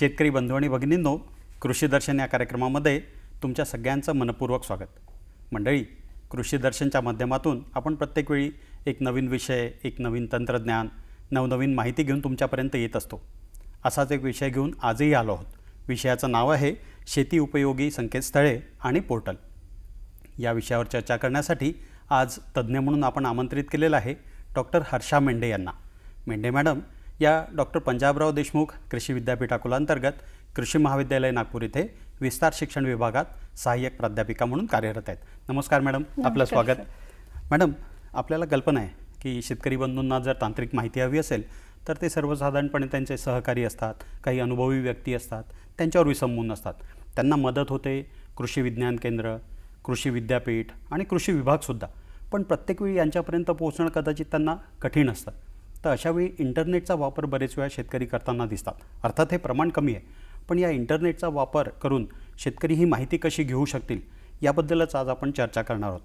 शेतकरी बंधू आणि भगिनींनो कृषी दर्शन या कार्यक्रमामध्ये तुमच्या सगळ्यांचं मनपूर्वक स्वागत. मंडळी कृषी दर्शनच्या माध्यमातून आपण प्रत्येक वेळी एक नवीन विषय एक नवीन तंत्रज्ञान नवनवीन माहिती घेऊन तुमच्यापर्यंत येत असतो. असाच एक विषय घेऊन आजही आलो आहोत. विषयाचं नाव आहे शेती उपयोगी संकेतस्थळे आणि पोर्टल. या विषयावर चर्चा करण्यासाठी आज तज्ज्ञ म्हणून आपण आमंत्रित केलेलं आहे डॉक्टर हर्षा मेंढे यांना. मेंढे मॅडम या डॉक्टर पंजाबराव देशमुख कृषी विद्यापीठ अकोलांतर्गत कृषी महाविद्यालय नागपूर इथे विस्तार शिक्षण विभागात सहाय्यक प्राध्यापिका म्हणून कार्यरत आहेत. नमस्कार मॅडम. आपलं स्वागत. मॅडम आपल्याला कल्पना आहे की शेतकरी बंधूंना जर तांत्रिक माहिती हवी असेल तर ते सर्वसाधारणपणे त्यांचे सहकारी असतात काही अनुभवी व्यक्ती असतात त्यांच्यावर विसंबून असतात. त्यांना मदत होते कृषी विज्ञान केंद्र कृषी विद्यापीठ आणि कृषी विभागसुद्धा पण प्रत्येक वेळी यांच्यापर्यंत पोहोचणं कदाचित त्यांना कठीण असतं. तर अशावेळी इंटरनेटचा वापर बरेच वेळा शेतकरी करताना दिसतात. अर्थात हे प्रमाण कमी आहे. पण या इंटरनेटचा वापर करून शेतकरी ही माहिती कशी घेऊ शकतील याबद्दलच आज आपण चर्चा करणार आहोत.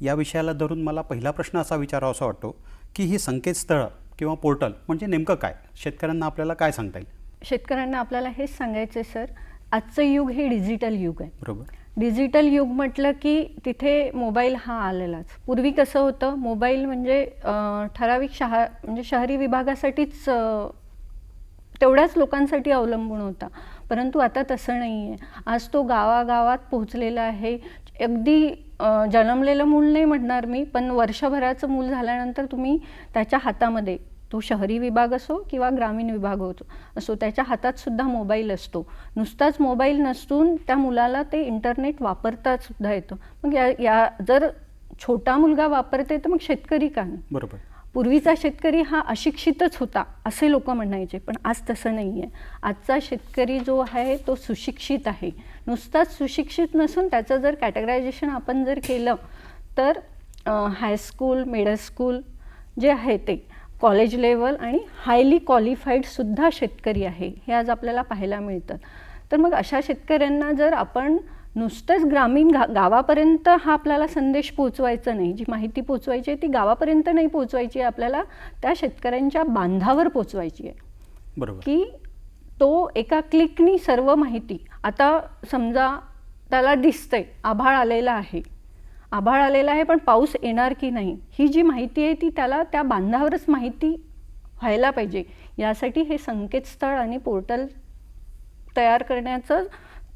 या विषयाला धरून मला पहिला प्रश्न असा विचारावासा वाटतो की ही संकेतस्थळं किंवा पोर्टल म्हणजे नेमकं काय? शेतकऱ्यांना आपल्याला काय सांगता येईल? शेतकऱ्यांना आपल्याला हेच सांगायचं आहे सर. आजचं युग हे डिजिटल युग आहे. बरोबर. डिजिटल युग म्हटलं की तिथे मोबाईल हा आलेलाच. पूर्वी कसं होतं मोबाईल म्हणजे ठराविक शहा म्हणजे शहरी विभागासाठीच तेवढ्याच लोकांसाठी अवलंबून होता. परंतु आता तसं नाही आहे आज तो गावागावात पोहोचलेला आहे. अगदी जन्मलेलं मूल नाही म्हणणार मी पण वर्षभराचं मूल झाल्यानंतर तुम्ही त्याच्या हातामध्ये तो शहरी विभाग असो किंवा ग्रामीण विभाग होतो असो त्याच्या हातात सुद्धा मोबाईल असतो. नुसताच मोबाईल नसून त्या मुलाला ते इंटरनेट वापरता सुद्धा येतं. मग या या जर छोटा मुलगा वापरते तर मग शेतकरी का नाही? बरोबर. पूर्वीचा शेतकरी हा अशिक्षितच होता असे लोक म्हणायचे पण आज तसं नाही आहे आजचा शेतकरी जो आहे तो सुशिक्षित आहे. नुसताच सुशिक्षित नसून त्याचं जर कॅटेगरायझेशन आपण जर केलं तर हायस्कूल मिडल स्कूल जे आहे ते कॉलेज लेवल आणि हायली क्वालिफाईडसुद्धा शेतकरी आहे हे आज आपल्याला पाहायला मिळतं. तर मग अशा शेतकऱ्यांना जर आपण नुसतंच ग्रामीण गा गावापर्यंत हा आपल्याला संदेश पोचवायचा नाही जी माहिती पोचवायची आहे ती गावापर्यंत नाही पोचवायची आहे आपल्याला त्या शेतकऱ्यांच्या बांधावर पोचवायची आहे. बरोबर. की तो एका क्लिकनी सर्व माहिती आता समजा त्याला दिसतंय आभाळ आलेला आहे आभाळ आलेला आहे पण पाऊस येणार की नाही? ही जी माहिती आहे ती त्याला त्या बांधावरच माहिती व्हायला पाहिजे. यासाठी हे संकेतस्थळ आणि पोर्टल तयार करण्याचं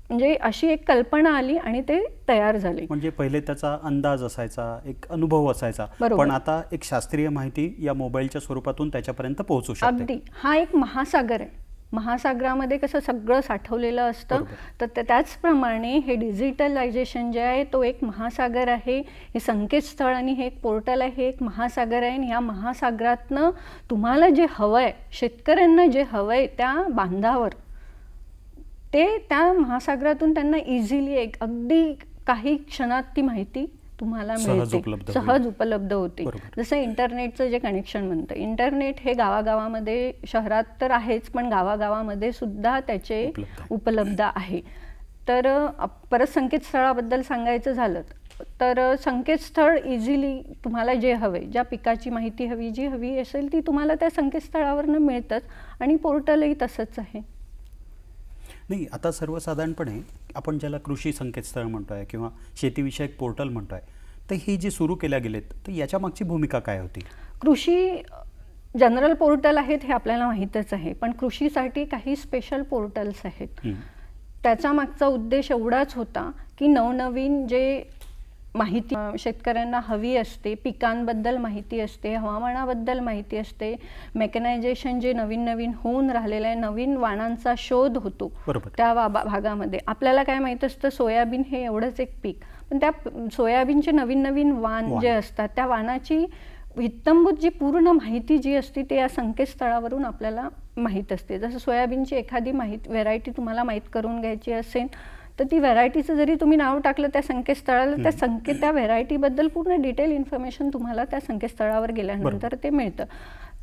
म्हणजे अशी एक कल्पना आली आणि ते तयार झाले. म्हणजे पहिले त्याचा अंदाज असायचा एक अनुभव असायचा. पण आता एक शास्त्रीय माहिती या मोबाईलच्या स्वरूपातून त्याच्यापर्यंत पोहोचू शकते. अगदी. हा एक महासागर आहे. महासागरामध्ये कसं सगळं साठवलेलं असतं. तर त्या- त्याचप्रमाणे हे डिजिटलायझेशन जे आहे तो एक महासागर आहे हे संकेतस्थळ आणि हे एक पोर्टल आहे हे एक महासागर आहे आणि या महासागरातनं तुम्हाला जे हवं आहे शेतकऱ्यांना जे हवं आहे त्या बांधावर ते त्या महासागरातून त्यांना इझिली एक अगदी काही क्षणात ती माहिती तुम्हाला मिळते उपलब्ध सहज. उपलब्ध होते. जसं इंटरनेटचं जे कनेक्शन म्हणतं इंटरनेट हे गावागावामध्ये शहरात तर आहेच पण गावागावामध्ये सुद्धा त्याचे उपलब्ध आहे. आहे तर परत संकेतस्थळाबद्दल सांगायचं झालं तर संकेतस्थळ इझिली तुम्हाला जे हवे ज्या पिकाची माहिती हवी जी हवी असेल ती तुम्हाला त्या संकेतस्थळावरनं मिळतंच आणि पोर्टलही तसंच आहे नाही आता सर्वसाधारणपणे आपण ज्याला कृषी संकेतस्थळ म्हणतोय किंवा शेतीविषयक पोर्टल म्हणतोय तर ही जी सुरू केल्या गेलेत तर याच्या मागची भूमिका काय होती कृषी जनरल पोर्टल आहेत हे आपल्याला माहीतच आहे पण कृषीसाठी काही स्पेशल पोर्टल्स आहेत. त्याचा मागचा उद्देश एवढाच होता की नवनवीन जे माहिती शेतकऱ्यांना हवी असते पिकांबद्दल माहिती असते हवामानाबद्दल माहिती असते मेकनायझेशन जे नवीन नवीन होऊन राहिलेलं आहे नवीन वाणांचा शोध होतो. त्या भागामध्ये आपल्याला काय माहीत असतं सोयाबीन हे एवढंच एक पीक पण त्या सोयाबीनचे नवीन नवीन वाण. जे असतात त्या वाणाची इत्तंभूत जी पूर्ण माहिती जी असते ते या संकेतस्थळावरून आपल्याला माहीत असते जसं सोयाबीनची एखादी माहिती व्हेरायटी तुम्हाला माहीत करून घ्यायची असेल तर ती व्हेरायटीचं जरी तुम्ही नाव टाकलं त्या संकेतस्थळाला त्या संकेत त्या व्हेरायटीबद्दल पूर्ण डिटेल इन्फॉर्मेशन तुम्हाला त्या संकेतस्थळावर गेल्यानंतर ते मिळतं.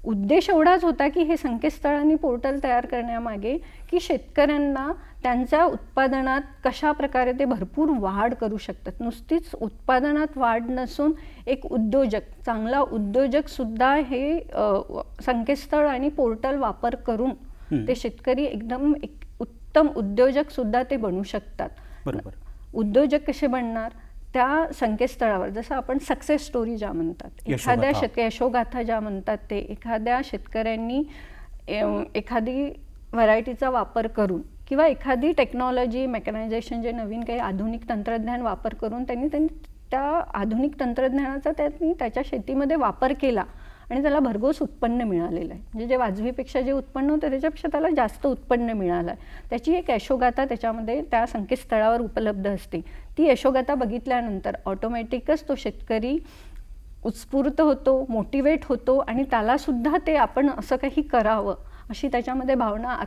उद्देश एवढाच होता की हे संकेतस्थळ आणि पोर्टल तयार करण्यामागे की शेतकऱ्यांना त्यांच्या उत्पादनात कशा प्रकारे ते भरपूर वाढ करू शकतात. नुसतीच उत्पादनात वाढ नसून एक उद्योजक चांगला उद्योजक सुद्धा हे संकेतस्थळ आणि पोर्टल वापर करून. ते शेतकरी एकदम एक उत्तम उद्योजक सुद्धा ते बनू शकतात. बरोबर. उद्योजक कसे बनणार? त्या संकेतस्थळावर जसं आपण सक्सेस स्टोरी ज्या म्हणतात एखाद्या यशोगाथा. शेत यशोगाथा ज्या म्हणतात ते एखाद्या शेतकऱ्यांनी एखादी व्हरायटीचा वापर करून किंवा एखादी टेक्नॉलॉजी मेकनायझेशन जे नवीन काही आधुनिक तंत्रज्ञान वापर करून त्यांनी त्यांनी त्या आधुनिक तंत्रज्ञानाचा त्यांनी त्याच्या शेतीमध्ये वापर केला आणि त्याला भरघोस उत्पन्न मिळालेलं आहे. म्हणजे जे वाजवीपेक्षा जे उत्पन्न होतं त्याच्यापेक्षा त्याला जास्त उत्पन्न मिळालं आहे. त्याची एक यशोगाथा त्याच्यामध्ये त्या संकेतस्थळावर उपलब्ध असते. ती यशोगाथा बघितल्यानंतर ऑटोमॅटिकच तो शेतकरी उत्स्फूर्त होतो मोटिवेट होतो आणि त्यालासुद्धा ते आपण असं काही करावं अशी त्याच्यामध्ये भावना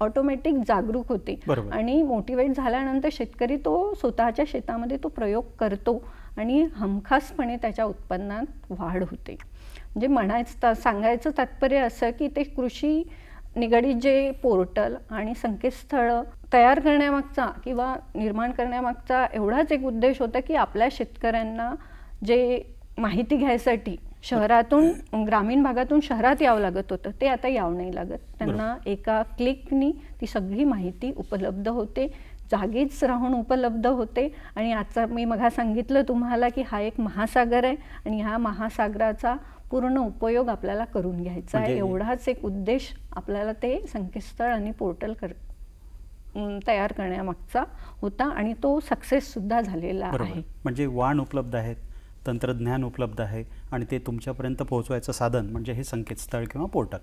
ऑटोमॅटिक जागरूक होते. आणि मोटिवेट झाल्यानंतर शेतकरी तो स्वतःच्या शेतामध्ये तो प्रयोग करतो आणि हमखासपणे त्याच्या उत्पन्नात वाढ होते. म्हणजे म्हणायचं सांगायचं तात्पर्य असं की ते कृषी निगडीत जे पोर्टल आणि संकेतस्थळं तयार करण्यामागचा किंवा निर्माण करण्यामागचा एवढाच एक उद्देश होता की आपल्या शेतकऱ्यांना जे माहिती घ्यायसाठी शहरातून ग्रामीण भागातून शहरात यावं लागत होतं ते आता यावं नाही लागत. त्यांना एका क्लिकनी ती सगळी माहिती उपलब्ध होते जागीच राहून उपलब्ध होते आणि आजचा मी मघा सांगितलं तुम्हाला की हा एक महासागर आहे आणि ह्या महासागराचा पूर्ण उपयोग आपल्याला करून घ्यायचा आहे. म्हणजे- एवढाच एक उद्देश आपल्याला ते संकेतस्थळ आणि पोर्टल कर तयार करण्यामागचा होता आणि तो सक्सेस सुद्धा झालेला आहे. म्हणजे वाण उपलब्ध आहेत तंत्रज्ञान उपलब्ध आहे आणि ते तुमच्यापर्यंत पोहोचवायचं साधन म्हणजे हे संकेतस्थळ किंवा पोर्टल.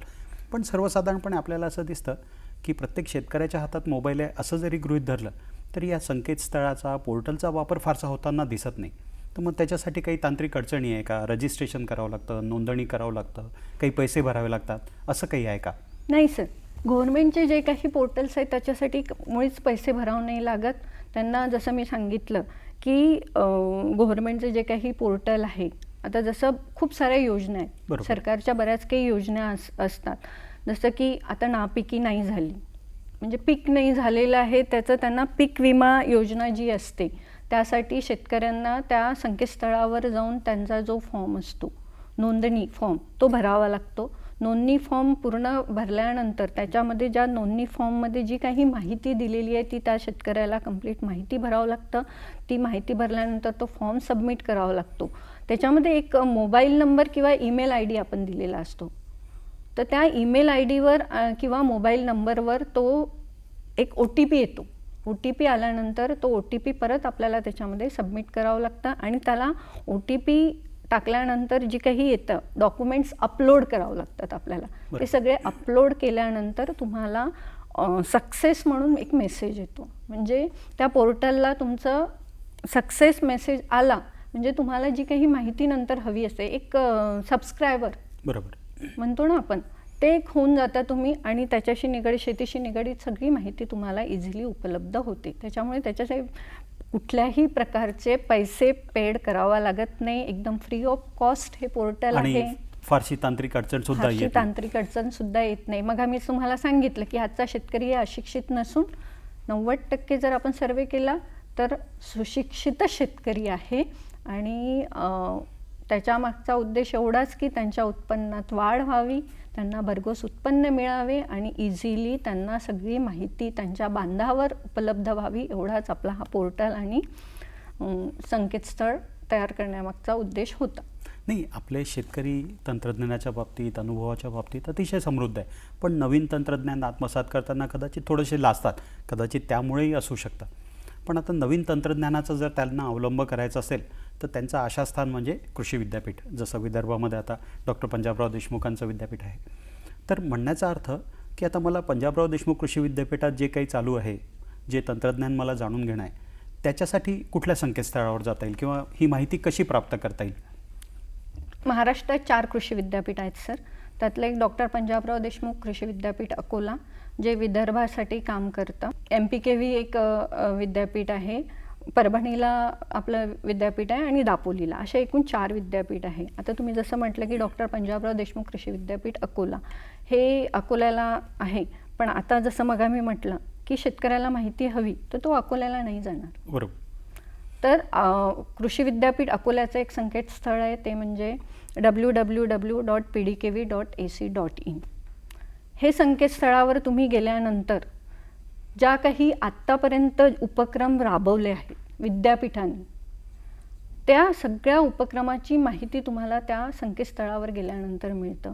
पण सर्वसाधारणपणे आपल्याला असं दिसतं की प्रत्येक शेतकऱ्याच्या हातात मोबाईल आहे असं जरी गृहीत धरलं तरी या संकेतस्थळाचा पोर्टलचा वापर फारसा होताना दिसत नाही. तर मग त्याच्यासाठी काही तांत्रिक अडचणी आहे का? रजिस्ट्रेशन करावं लागतं नोंदणी करावं लागतं काही पैसे भरावे लागतात असं काही आहे का? नाही सर. गव्हर्नमेंटचे जे काही पोर्टल्स आहेत त्याच्यासाठी मुळीच पैसे भरावं नाही लागत. त्यांना जसं मी सांगितलं की गव्हर्नमेंटचे जे काही पोर्टल आहे आता जसं खूप साऱ्या योजना आहेत. सरकारच्या बऱ्याच काही योजना अस असतात. जसं की आता नापिकी नाही झाली. म्हणजे पीक नाही झालेलं आहे त्याचं त्यांना पीक विमा योजना जी असते त्यासाठी शेतकऱ्यांना त्या संकेतस्थळावर जाऊन त्यांचा जो फॉर्म असतो नोंदणी फॉर्म तो भरावा लागतो. नोंदणी फॉर्म पूर्ण भरल्यानंतर त्याच्यामध्ये ज्या नोंदणी फॉर्ममध्ये जी काही माहिती दिलेली आहे ती त्या शेतकऱ्याला कंप्लीट माहिती भरावं लागतं. ती माहिती भरल्यानंतर तो फॉर्म सबमिट करावा लागतो. त्याच्यामध्ये एक मोबाईल नंबर किंवा ईमेल आय डी आपण दिलेला असतो. तर त्या ईमेल आय डीवर किंवा मोबाईल नंबरवर तो एक ओ टी पी येतो. ओ टी पी आल्यानंतर तो ओ टी पी परत आपल्याला त्याच्यामध्ये सबमिट करावं लागतं आणि त्याला ओ टी पी टाकल्यानंतर जी काही येतं डॉक्युमेंट्स अपलोड करावं लागतात आपल्याला. ते सगळे अपलोड केल्यानंतर तुम्हाला सक्सेस म्हणून एक मेसेज येतो. म्हणजे त्या पोर्टलला तुमचं सक्सेस मेसेज आला म्हणजे तुम्हाला जी काही माहिती नंतर हवी असते एक सबस्क्रायबर बरोबर. म्हणतो ना आपण ते एक होऊन जाता तुम्ही आणि त्याच्याशी निगडीत शेतीशी निगडीत सगळी माहिती तुम्हाला इझिली उपलब्ध होते. त्याच्यामुळे त्याच्यासाठी कुठल्याही प्रकारचे पैसे पेड करावा लागत नाही. एकदम फ्री ऑफ कॉस्ट हे पोर्टल आहे. फारशी तांत्रिक अडचण सुद्धा फारशी. तांत्रिक अडचण सुद्धा येत नाही. मग आम्ही तुम्हाला सांगितलं की आजचा शेतकरी हे अशिक्षित नसून नव्वद टक्के जर आपण सर्वे केला तर सुशिक्षित शेतकरी आहे. आणि त्याच्यामागचा उद्देश एवढाच की त्यांच्या उत्पन्नात वाढ व्हावी त्यांना भरघोस उत्पन्न मिळावे आणि इझिली त्यांना सगळी माहिती त्यांच्या बांधावर उपलब्ध व्हावी एवढाच आपला हा पोर्टल आणि संकेतस्थळ तयार करण्यामागचा उद्देश होता. नाही आपले शेतकरी तंत्रज्ञानाच्या बाबतीत अनुभवाच्या बाबतीत अतिशय समृद्ध आहे. पण नवीन तंत्रज्ञान आत्मसात करताना कदाचित थोडेसे लाजतात. कदाचित त्यामुळेही असू शकतात. पण आता नवीन तंत्रज्ञानाचा जर त्यांना अवलंब करायचा असेल तर त्यांचं आशास्थान म्हणजे कृषी विद्यापीठ जसं विदर्भामध्ये आता डॉक्टर पंजाबराव देशमुखांचं विद्यापीठ आहे. तर म्हणण्याचा अर्थ की आता मला पंजाबराव देशमुख कृषी विद्यापीठात जे काही चालू आहे जे तंत्रज्ञान मला जाणून घेणं आहे त्याच्यासाठी कुठल्या संकेतस्थळावर जाता येईल किंवा ही माहिती कशी प्राप्त करता येईल? महाराष्ट्रात चार कृषी विद्यापीठ आहेत सर. त्यातलं एक डॉक्टर पंजाबराव देशमुख कृषी विद्यापीठ अकोला जे विदर्भासाठी काम करतं. एम पी के व्ही एक विद्यापीठ आहे. परभणीला आपलं विद्यापीठ आहे आणि दापोलीला. असे एकूण चार विद्यापीठ आहे. आता तुम्ही जसं म्हटलं की डॉक्टर पंजाबराव देशमुख कृषी विद्यापीठ अकोला. हे अकोल्याला आहे. पण आता जसं मग मी म्हटलं की शेतकऱ्याला माहिती हवी तर तो अकोल्याला नाही जाणार. बरोबर. तर कृषी विद्यापीठ अकोल्याचं एक संकेतस्थळ आहे. ते म्हणजे W W W dot P D K V dot A C dot in हे संकेतस्थळावर तुम्ही गेल्यानंतर ज्या काही आत्तापर्यंत उपक्रम राबवले आहेत विद्यापीठांनी त्या सगळ्या उपक्रमाची माहिती तुम्हाला त्या संकेतस्थळावर गेल्यानंतर मिळतं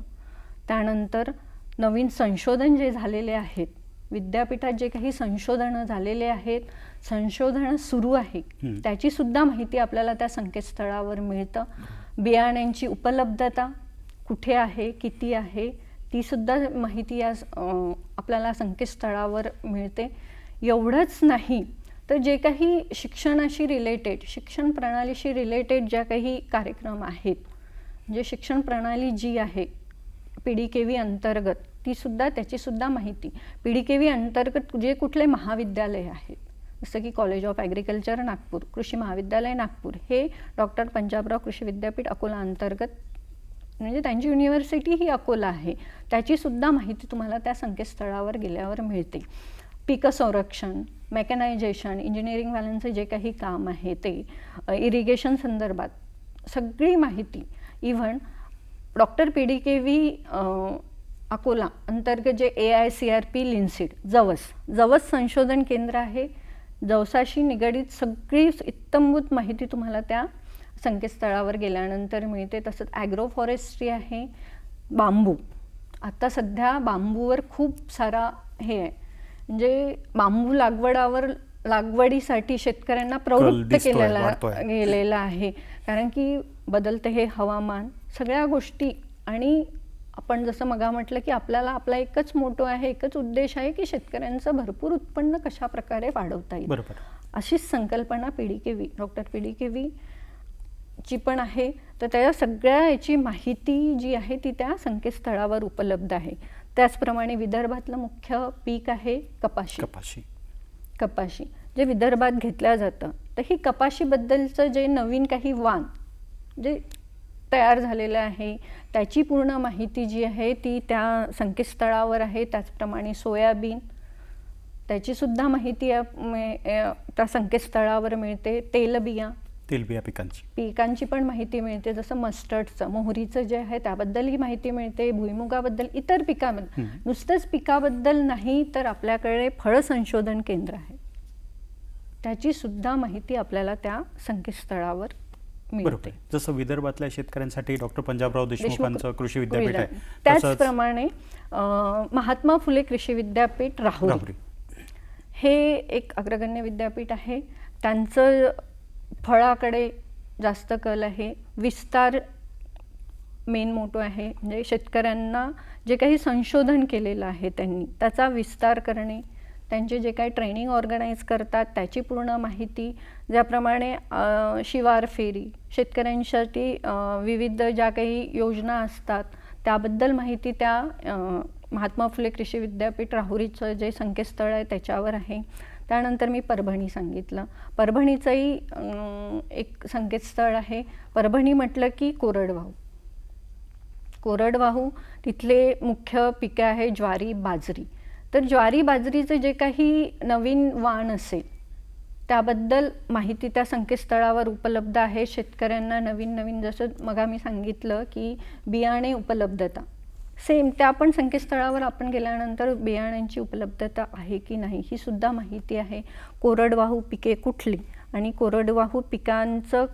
त्यानंतर नवीन संशोधन जे झालेले आहेत विद्यापीठात जे काही संशोधनं झालेले आहेत संशोधनं सुरू आहे. त्याची सुद्धा माहिती आपल्याला त्या संकेतस्थळावर मिळतं बियाण्यांची उपलब्धता कुठे आहे किती आहे ती सुद्धा माहिती या आपल्याला संकेतस्थळावर मिळते. एवढंच नाही तर जे काही शिक्षणाशी रिलेटेड शिक्षण प्रणालीशी रिलेटेड ज्या काही कार्यक्रम आहेत म्हणजे शिक्षण प्रणाली जी आहे पी डी के व्ही अंतर्गत तीसुद्धा त्याचीसुद्धा माहिती. पी डी के व्ही अंतर्गत जे कुठले महाविद्यालय आहेत जसं की कॉलेज ऑफ ॲग्रिकल्चर नागपूर कृषी महाविद्यालय नागपूर हे डॉक्टर पंजाबराव कृषी विद्यापीठ अकोला अंतर्गत म्हणजे त्यांची युनिव्हर्सिटी ही अकोला आहे. त्याचीसुद्धा माहिती तुम्हाला त्या संकेतस्थळावर गेल्यावर मिळते. पीक संरक्षण मेकॅनायझेशन इंजिनिअरिंगवाल्यांचं जे काही काम आहे ते इरिगेशन संदर्भात सगळी माहिती. Even doctor P D K V Akola अंतर्गत जे A I C R P linseed जवस जवस संशोधन केंद्र आहे. जवसाशी निगडीत सगळी इत्तंभूत माहिती तुम्हाला त्या संकेतस्थळावर गेल्यानंतर मिळते. तसंच ॲग्रो फॉरेस्ट्री आहे. बांबू. आता सध्या बांबूवर खूप सारा हे आहे. म्हणजे बांबू लागवडावर लागवडीसाठी शेतकऱ्यांना प्रवृत्त केलेला. गेलेला आहे. कारण की बदलते हे हवामान सगळ्या गोष्टी आणि आपण जसं मगा म्हटलं की आपल्याला आपला एकच मोठो आहे एकच उद्देश आहे की शेतकऱ्यांचं भरपूर उत्पन्न कशा प्रकारे वाढवता येईल. अशीच संकल्पना P D K V doctor P D K V ची पण आहे. तर त्या सगळ्या याची माहिती जी आहे ती त्या संकेतस्थळावर उपलब्ध आहे. त्याचप्रमाणे विदर्भातलं मुख्य पीक आहे कपाशी. कपाशी. कपाशी. जे विदर्भात घेतलं जातं. तर ही कपाशीबद्दलचं जे नवीन काही वाण जे तयार झालेलं आहे त्याची पूर्ण माहिती जी आहे ती त्या संकेतस्थळावर आहे. त्याचप्रमाणे सोयाबीन. त्याचीसुद्धा माहिती त्या संकेतस्थळावर मिळते. तेलबिया. तेलबिया पिकांची. पिकांची पण माहिती मिळते जसं मस्टर्डचं मोहरीचं जे आहे त्याबद्दलही माहिती मिळते भुईमुगाबद्दल इतर पिकाबद्दल. नुसतंच पिकाबद्दल नाही तर आपल्याकडे फळ संशोधन केंद्र आहे. त्याची सुद्धा माहिती आपल्याला त्या संकेतस्थळावर मिळते. जसं विदर्भातल्या शेतकऱ्यांसाठी डॉक्टर पंजाबराव देशमुखांचं कृषी विद्यापीठ आहे. त्याचप्रमाणे महात्मा फुले कृषी विद्यापीठ राहुरी. हे एक अग्रगण्य विद्यापीठ आहे. त्यांचं फळाकडे जास्त कल आहे. विस्तार मेन मोटो आहे. म्हणजे शेतकऱ्यांना जे काही संशोधन केलेलं आहे त्यांनी त्याचा विस्तार करणे त्यांचे जे काही ट्रेनिंग ऑर्गनाईज करतात त्याची पूर्ण माहिती ज्याप्रमाणे शिवार फेरी शेतकऱ्यांसाठी विविध ज्या काही योजना असतात त्याबद्दल माहिती त्या महात्मा फुले कृषी विद्यापीठ राहुरीचं जे संकेतस्थळ आहे त्याच्यावर आहे. त्यानंतर मी परभणी सांगितलं. परभणीचंही एक संकेतस्थळ आहे. परभणी म्हटलं की कोरडवाहू. कोरडवाहू तिथले मुख्य पिके आहे ज्वारी बाजरी. तर ज्वारी बाजरीचं जे काही नवीन वाण असेल त्याबद्दल माहिती त्या संकेतस्थळावर उपलब्ध आहे. शेतकऱ्यांना नवीन नवीन जसं मग मी सांगितलं की बियाणे उपलब्धता. सेम त्या पण संकेतस्थळावर आपण गेल्यानंतर बियाण्यांची उपलब्धता आहे की नाही ही सुद्धा माहिती आहे. कोरडवाहू पिके कुठली आणि कोरडवाहू पिकांचं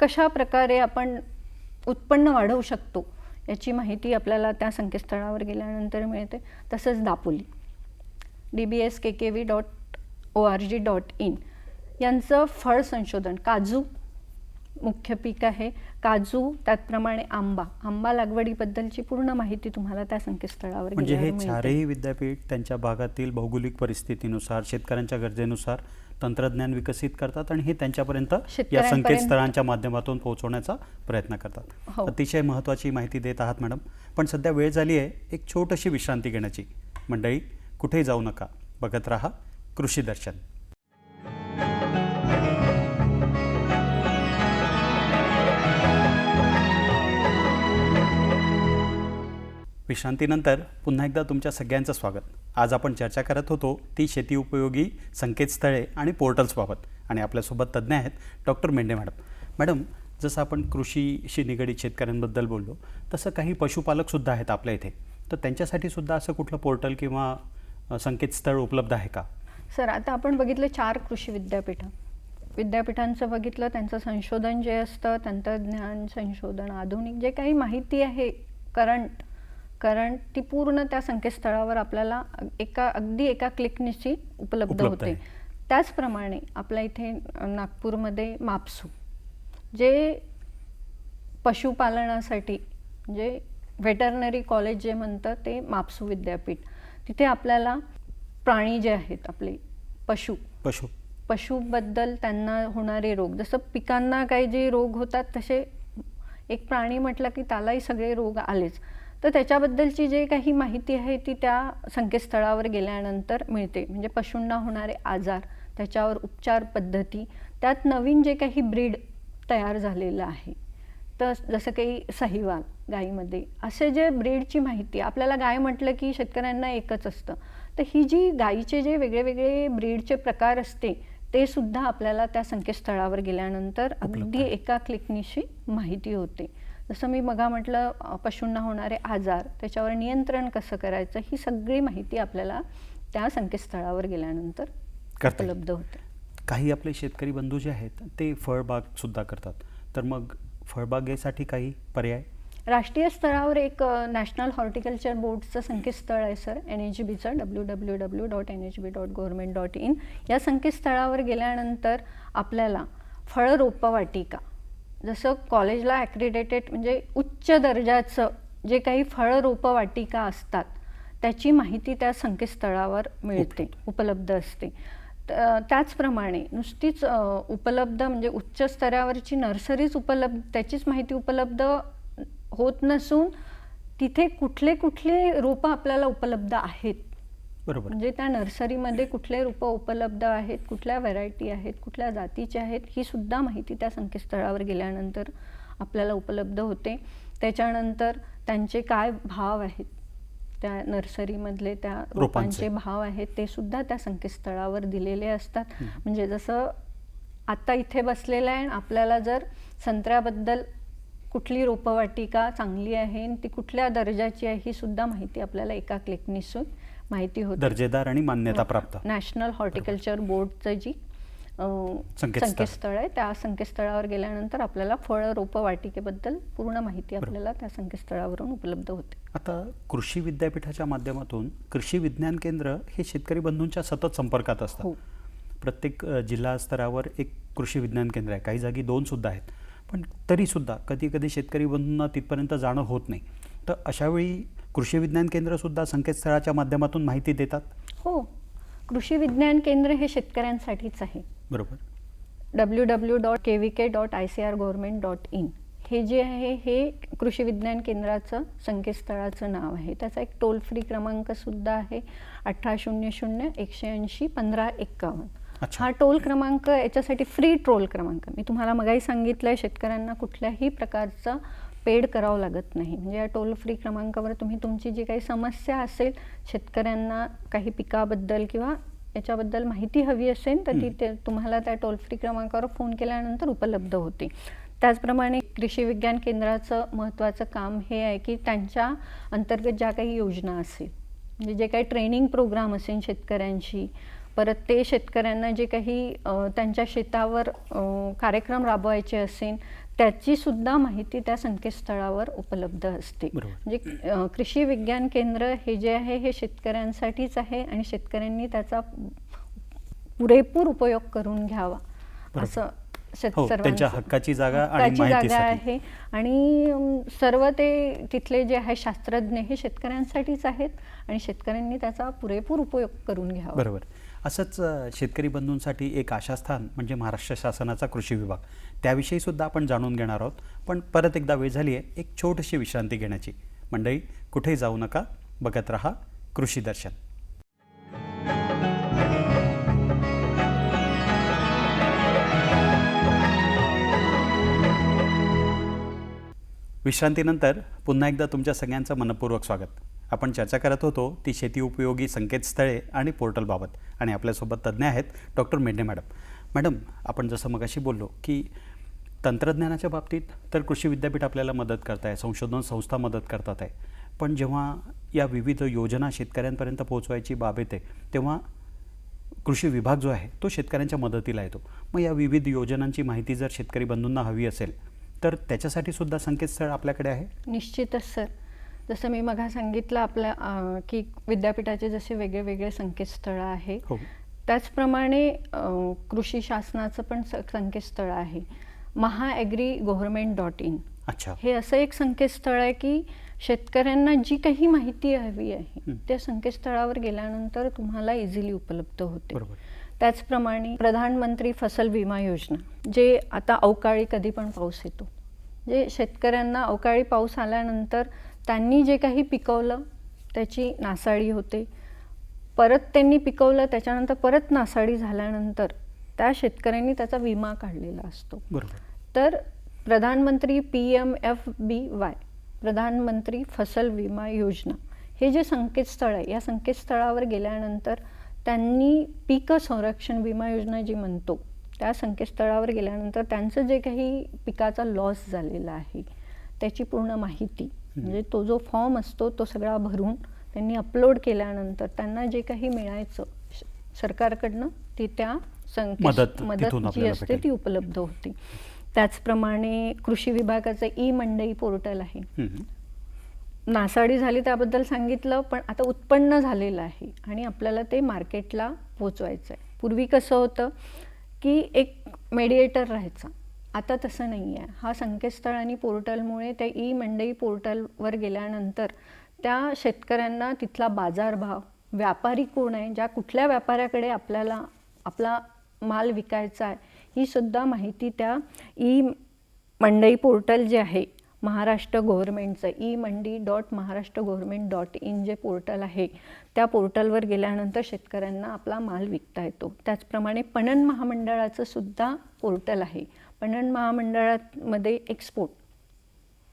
कशा प्रकारे आपण उत्पन्न वाढवू शकतो याची माहिती आपल्याला त्या संकेतस्थळावर गेल्यानंतर मिळते. तसंच Dapoli. D B S K K V dot O R G dot in यांचं फळ संशोधन काजू मुख्य पीक आहे. काजू त्याचप्रमाणे आंबा. आंबा लागवडीबद्दलची पूर्ण माहिती तुम्हाला त्या संकेतस्थळावर म्हणजे हे. चारही विद्यापीठ त्यांच्या भागातील भौगोलिक परिस्थितीनुसार शेतकऱ्यांच्या गरजेनुसार तंत्रज्ञान विकसित करतात आणि हे त्यांच्यापर्यंत या संकेतस्थळांच्या माध्यमातून पोहोचवण्याचा प्रयत्न करतात. हो. अतिशय महत्त्वाची माहिती देत आहात मॅडम. पण सध्या वेळ झाली आहे एक छोटीशी विश्रांती घेण्याची. मंडळी कुठेही जाऊ नका. बघत राहा कृषी दर्शन. विश्रांतीनंतर पुन्हा एकदा तुमच्या सगळ्यांचं स्वागत. आज आपण चर्चा करत होतो ती शेती उपयोगी संकेतस्थळे आणि पोर्टल्सबाबत आणि आपल्यासोबत तज्ज्ञ आहेत डॉक्टर मेंढे मॅडम. मॅडम जसं आपण कृषीशी निगडीत शेतकऱ्यांबद्दल बोललो तसं काही पशुपालकसुद्धा आहेत आपल्या इथे. तर त्यांच्यासाठी सुद्धा असं कुठलं पोर्टल किंवा संकेतस्थळ उपलब्ध आहे का? सर आता आपण बघितलं चार कृषी विद्यापीठं. विद्यापीठांचं बघितलं त्यांचं संशोधन जे असतं तंत्रज्ञान संशोधन आधुनिक जे काही माहिती आहे करंट करंट ती पूर्ण त्या संकेतस्थळावर आपल्याला एका अगदी एका क्लिकनिशी उपलब्ध उपलब्ध होते. त्याचप्रमाणे आपल्या इथे नागपूरमध्ये मापसू जे पशुपालनासाठी म्हणजे व्हेटरनरी कॉलेज जे म्हणतं ते मापसू विद्यापीठ तिथे आपल्याला प्राणी जे आहेत आपले पशु पशु. पशुबद्दल त्यांना होणारे रोग जसं पिकांना काही जे रोग होतात तसे एक प्राणी म्हटलं की त्यालाही सगळे रोग आलेच. तर त्याच्याबद्दलची जे काही माहिती आहे ती त्या संकेतस्थळावर गेल्यानंतर मिळते. म्हणजे पशूंना होणारे आजार त्याच्यावर उपचार पद्धती त्यात नवीन जे काही ब्रीड तयार झालेलं आहे. तर जसं काही सहिवाल गाईमध्ये असे जे ब्रीडची माहिती आपल्याला गाय म्हटलं की शेतकऱ्यांना एकच असतं. तर ही जी गाईचे जे वेगळे वेगळे ब्रीडचे प्रकार असते ते सुद्धा आपल्याला त्या संकेतस्थळावर गेल्यानंतर अगदी. एका क्लिकनिशी माहिती होते. जसं मी मगा म्हटलं पशूंना होणारे आजार त्याच्यावर नियंत्रण कसं करायचं ही सगळी माहिती आपल्याला त्या संकेतस्थळावर गेल्यानंतर. उपलब्ध होते. काही आपले शेतकरी बंधू जे आहेत ते फळबागसुद्धा करतात. तर मग फळबागेसाठी काही पर्याय? राष्ट्रीय स्तरावर एक नॅशनल हॉर्टिकल्चर बोर्डचं संकेतस्थळ आहे sir. N H बीचं W W W dot N H B dot government dot in या संकेतस्थळावर गेल्यानंतर आपल्याला फळ रोपवाटिका जसं कॉलेजला ॲक्रिडेटेड म्हणजे उच्च दर्जाचं जे काही फळ रोपवाटिका असतात त्याची माहिती त्या संकेतस्थळावर मिळते उपलब्ध असते. त्याचप्रमाणे नुसतीच उपलब्ध म्हणजे उच्च स्तरावरची नर्सरीच उपलब्ध त्याचीच माहिती उपलब्ध होत नसून तिथे कुठले कुठले रोपं आपल्याला उपलब्ध आहेत बरोबर. म्हणजे त्या नर्सरीमध्ये कुठले रोपं उपलब्ध आहेत कुठल्या व्हरायटी आहेत कुठल्या जातीच्या आहेत ही सुद्धा माहिती त्या संकेतस्थळावर गेल्यानंतर आपल्याला उपलब्ध होते. त्याच्यानंतर त्यांचे काय भाव आहेत? त्या नर्सरीमधले त्या रोपांचे. भाव आहेत ते सुद्धा त्या संकेतस्थळावर दिलेले असतात. म्हणजे जसं आता इथे बसलेलं आहे आपल्याला जर संत्र्याबद्दल कुठली रोपवाटिका चांगली आहे आणि ती कुठल्या दर्जाची आहे ही सुद्धा माहिती आपल्याला एका क्लिकनिसून माहिती होते. दर्जेदार आणि मान्यता प्राप्त. नॅशनल हॉर्टिकल्चर बोर्डचं जी संकेतस्थळ. आहे त्या संकेतस्थळावर गेल्यानंतर आपल्याला फळ रोपवाटिकेबद्दल पूर्ण माहिती आपल्याला त्या संकेतस्थळावरून उपलब्ध होते. आता कृषी विद्यापीठाच्या माध्यमातून कृषी विज्ञान केंद्र हे शेतकरी बंधूंच्या सतत संपर्कात असतात. हो. प्रत्येक जिल्हा स्तरावर एक कृषी विज्ञान केंद्र आहे. काही जागी दोन सुद्धा आहेत. पण तरीसुद्धा कधी कधी शेतकरी बंधूंना तिथपर्यंत जाणं होत नाही. तर अशावेळी कृषी विज्ञान केंद्रसुद्धा संकेतस्थळाच्या माध्यमातून माहिती देतात? हो. कृषी विज्ञान केंद्र हे शेतकऱ्यांसाठीच आहे. बरोबर. W W dot K V K dot I C R government dot in. हे जे आहे हे कृषी विज्ञान केंद्राचं संकेतस्थळाचं नाव आहे. त्याचा एक टोल फ्री क्रमांकसुद्धा आहे अठरा शून्य शून्य एकशे ऐंशी पंधरा एक्कावन्न. अच्छा. हा टोल क्रमांक याच्यासाठी फ्री टोल क्रमांक. मी तुम्हाला मगाही सांगितलं आहे शेतकऱ्यांना कुठल्याही प्रकारचं पेड करावं लागत नाही. म्हणजे या टोल फ्री क्रमांकावर तुम्ही तुमची जी काही समस्या असेल शेतकऱ्यांना काही पिकाबद्दल किंवा याच्याबद्दल माहिती हवी असेल तर ती ते तुम्हाला त्या टोल फ्री क्रमांकावर फोन केल्यानंतर उपलब्ध होते. त्याचप्रमाणे कृषी विज्ञान केंद्राचं महत्त्वाचं काम हे आहे की त्यांच्या अंतर्गत ज्या काही योजना असेल म्हणजे जे काही ट्रेनिंग प्रोग्राम असेल शेतकऱ्यांशी परत ते शेतकऱ्यांना जे काही त्यांच्या शेतावर कार्यक्रम राबवायचे असेल त्याची सुद्धा माहिती त्या संकेतस्थळावर उपलब्ध असते. म्हणजे कृषी विज्ञान केंद्र हे जे आहे हे शेतकऱ्यांसाठीच आहे आणि शेतकऱ्यांनी त्याचा पुरेपूर उपयोग करून घ्यावा. असं हो, त्यांच्या हक्काची जागा हक्काची जागा. आहे. आणि सर्व ते तिथले जे आहे शास्त्रज्ञ हे शेतकऱ्यांसाठीच आहेत आणि शेतकऱ्यांनी त्याचा पुरेपूर उपयोग करून घ्यावा. बरोबर. असंच शेतकरी बंधूंसाठी एक आशास्थान म्हणजे महाराष्ट्र शासनाचा कृषी विभाग. त्याविषयी सुद्धा आपण जाणून घेणार आहोत. पण परत एकदा वेळ झाली आहे एक छोटीशी विश्रांती घेण्याची. मंडळी कुठेही जाऊ नका. बघत रहा कृषी दर्शन. विश्रांतीनंतर पुन्हा एकदा तुमच्या सगळ्यांचं मनपूर्वक स्वागत. आपण चर्चा करत होतो ती शेती उपयोगी संकेतस्थळे आणि पोर्टलबाबत आणि आपल्यासोबत तज्ज्ञ आहेत डॉक्टर मेंढे मॅडम. मॅडम आपण जसं मगाशी बोललो की तंत्रज्ञानाच्या बाबतीत तर कृषी विद्यापीठ आपल्याला मदत करत आहे संशोधन संस्था मदत करतात आहे. पण जेव्हा या विविध योजना शेतकऱ्यांपर्यंत पोहोचवायची बाब येते तेव्हा कृषी विभाग जो आहे तो शेतकऱ्यांच्या मदतीला येतो. मग या विविध योजनांची माहिती जर शेतकरी बंधूंना हवी असेल तर त्याच्यासाठी सुद्धा संकेतस्थळ आपल्याकडे आहे? निश्चितच सर. जसं मी मघा सांगितलं आपल्या की विद्यापीठाचे जसे वेगळे वेगळे संकेतस्थळं आहे. हो. त्याचप्रमाणे कृषी शासनाचं पण संकेतस्थळ आहे. Mahaagri government dot in. अच्छा. हे असं एक संकेतस्थळ आहे की शेतकऱ्यांना जी काही माहिती हवी आहे. त्या संकेतस्थळावर गेल्यानंतर तुम्हाला इझिली उपलब्ध होते. त्याचप्रमाणे प्रधानमंत्री फसल विमा योजना जे आता अवकाळी कधी पण पाऊस येतो. जे शेतकऱ्यांना अवकाळी पाऊस आल्यानंतर त्यांनी जे काही पिकवलं त्याची नासाडी होते. परत त्यांनी पिकवलं त्याच्यानंतर परत नासाडी झाल्यानंतर त्या शेतकऱ्यांनी त्याचा विमा काढलेला असतो. बरोबर. तर प्रधानमंत्री P M F B Y प्रधानमंत्री फसल विमा योजना हे जे संकेतस्थळ आहे या संकेतस्थळावर गेल्यानंतर त्यांनी पीक संरक्षण विमा योजना जी म्हणतो त्या संकेतस्थळावर गेल्यानंतर त्यांचं जे काही पिकाचा लॉस झालेला आहे त्याची पूर्ण माहिती म्हणजे तो जो फॉर्म असतो तो सगळा भरून त्यांनी अपलोड केल्यानंतर त्यांना जे काही मिळायचं सरकारकडनं ती त्या संकेत मदत जी असते. ती उपलब्ध होती त्याचप्रमाणे कृषी विभागाचं ई मंडई पोर्टल आहे. नासाडी झाली त्याबद्दल सांगितलं पण आता उत्पन्न झालेलं आहे आणि आपल्याला ते मार्केटला पोचवायचं आहे. पूर्वी कसं होतं की एक मेडिएटर राहायचा. आता तसं नाही आहे. हा संकेतस्थळ आणि पोर्टलमुळे त्या ई मंडई पोर्टलवर गेल्यानंतर त्या शेतकऱ्यांना तिथला बाजारभाव व्यापारी कोण आहे ज्या कुठल्या व्यापाऱ्याकडे आपल्याला आपला माल विकायचा आहे ही सुद्धा माहिती त्या ई मंडई पोर्टल जे आहे Maharashtra गव्हर्मेंटचं E mandi dot Maharashtra government dot in जे पोर्टल आहे त्या पोर्टलवर गेल्यानंतर शेतकऱ्यांना आपला माल विकता येतो. त्याचप्रमाणे पणन महामंडळाचं सुद्धा पोर्टल आहे. पणन महामंडळामध्ये एक्सपोर्ट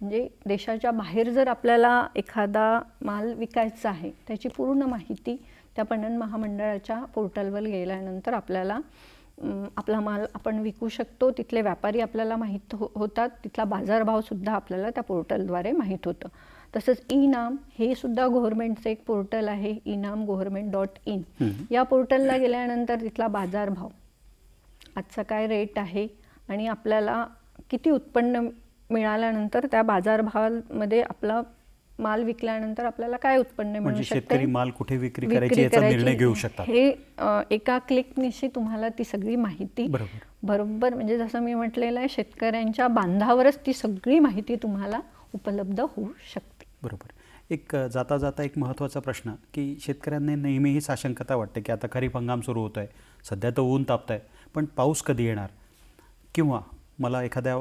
म्हणजे देशाच्या बाहेर जर आपल्याला एखादा माल विकायचा आहे त्याची पूर्ण माहिती त्या पणन महामंडळाच्या पोर्टलवर गेल्यानंतर आपल्याला आपला माल आपण विकू शकतो तिथले व्यापारी आपल्याला माहीत हो होतात तिथला बाजारभावसुद्धा आपल्याला त्या पोर्टलद्वारे माहीत होतं तसंच ई नाम हे सुद्धा गव्हर्मेंटचं एक पोर्टल आहे E Nam government dot in. या पोर्टलला गेल्यानंतर तिथला बाजारभाव आजचा काय रेट आहे आणि आपल्याला किती उत्पन्न मिळाल्यानंतर त्या बाजारभावामध्ये आपला माल विकल्यानंतर आपल्याला काय उत्पन्न मिळू म्हणजे शकते? शेतकरी माल कुठे विक्री करायची याचा. निर्णय घेऊ शकतात. हे एका क्लिकनिशी तुम्हाला ती सगळी माहिती बरोबर. म्हणजे जसं मी म्हटलेलं आहे शेतकऱ्यांच्या बांधावरच ती सगळी माहिती तुम्हाला उपलब्ध होऊ शकते. बरोबर. एक जाता जाता एक महत्त्वाचा प्रश्न की शेतकऱ्यांना नेहमी ही साशंकता वाटते की आता खरीप हंगाम सुरू होतो आहे सध्या तर ऊन तापत आहे पण पाऊस कधी येणार? किंवा मला एखाद्या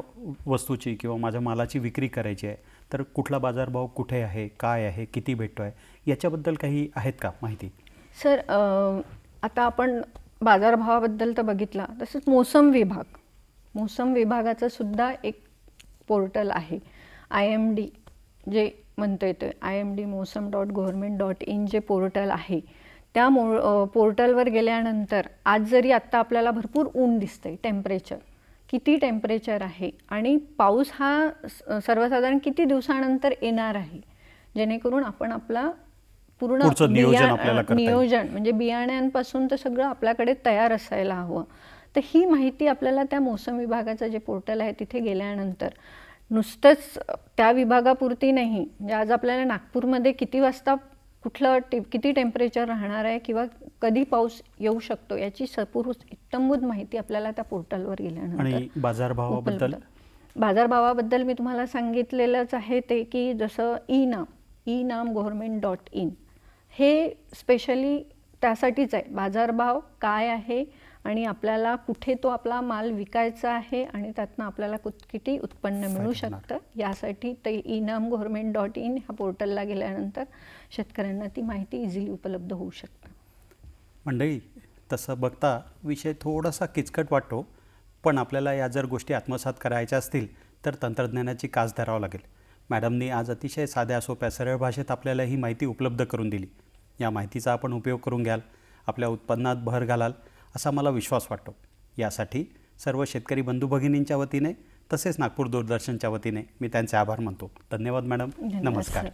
वस्तूची किंवा माझ्या मालाची विक्री करायची आहे तर कुठला बाजारभाव कुठे आहे काय आहे किती भेटतो आहे याच्याबद्दल काही आहेत का माहिती? सर आता आपण बाजारभावाबद्दल तर बघितला तसंच मोसम विभाग. मोसम विभागाचं सुद्धा एक पोर्टल आहे. आय एम डी जे म्हणता येतं I M D Mausam dot government dot in जे पोर्टल आहे. त्या मो पोर्टलवर गेल्यानंतर आज जरी आत्ता आपल्याला भरपूर ऊन दिसतं आहे टेम्परेचर किती टेम्परेचर आहे आणि पाऊस हा सर्वसाधारण किती दिवसानंतर येणार आहे जेणेकरून आपण आपला पूर्ण नियोजन. नियोजन म्हणजे बियाण्यांपासून तर सगळं आपल्याकडे तयार असायला हवं तर ही माहिती आपल्याला त्या मोसम विभागाचं जे पोर्टल आहे तिथे गेल्यानंतर नुसतंच त्या विभागापुरती नाही म्हणजे आज आपल्याला नागपूरमध्ये किती वाजता कुठलं टे किती टेम्परेचर राहणार आहे किंवा कधी पाऊस येऊ शकतो याची सपूर इत्तमभूत माहिती आपल्याला त्या पोर्टलवर गेल्यानंतर आणि बाजारभावाबद्दल. बाजारभावाबद्दल मी तुम्हाला सांगितलेलंच आहे ते की जसं E Nam E Nam government dot in हे स्पेशली त्यासाठीच आहे बाजारभाव काय आहे आणि आपल्याला कुठे तो आपला माल विकायचा आहे आणि त्यातनं आपल्याला कुत किती उत्पन्न मिळू. शकतं यासाठी ते E Nam government dot in ह्या पोर्टलला गेल्यानंतर शेतकऱ्यांना ती माहिती इझिली उपलब्ध होऊ शकतं मंडळी तसं बघता विषय थोडासा किचकट वाटतो पण आपल्याला या जर गोष्टी आत्मसात करायच्या असतील तर तंत्रज्ञानाची कास धरावं लागेल. मॅडमनी आज अतिशय साध्या सोप्या सरळ भाषेत आपल्याला ही माहिती उपलब्ध करून दिली. या माहितीचा आपण उपयोग करून घ्याल आपल्या उत्पन्नात भर घालाल असा मला विश्वास वाटतो. यासाठी सर्व शेतकरी बंधू भगिनींच्या वतीने तसेच नागपूर दूरदर्शनच्या वतीने मी त्यांचे आभार मानतो. धन्यवाद मॅडम. नमस्कार.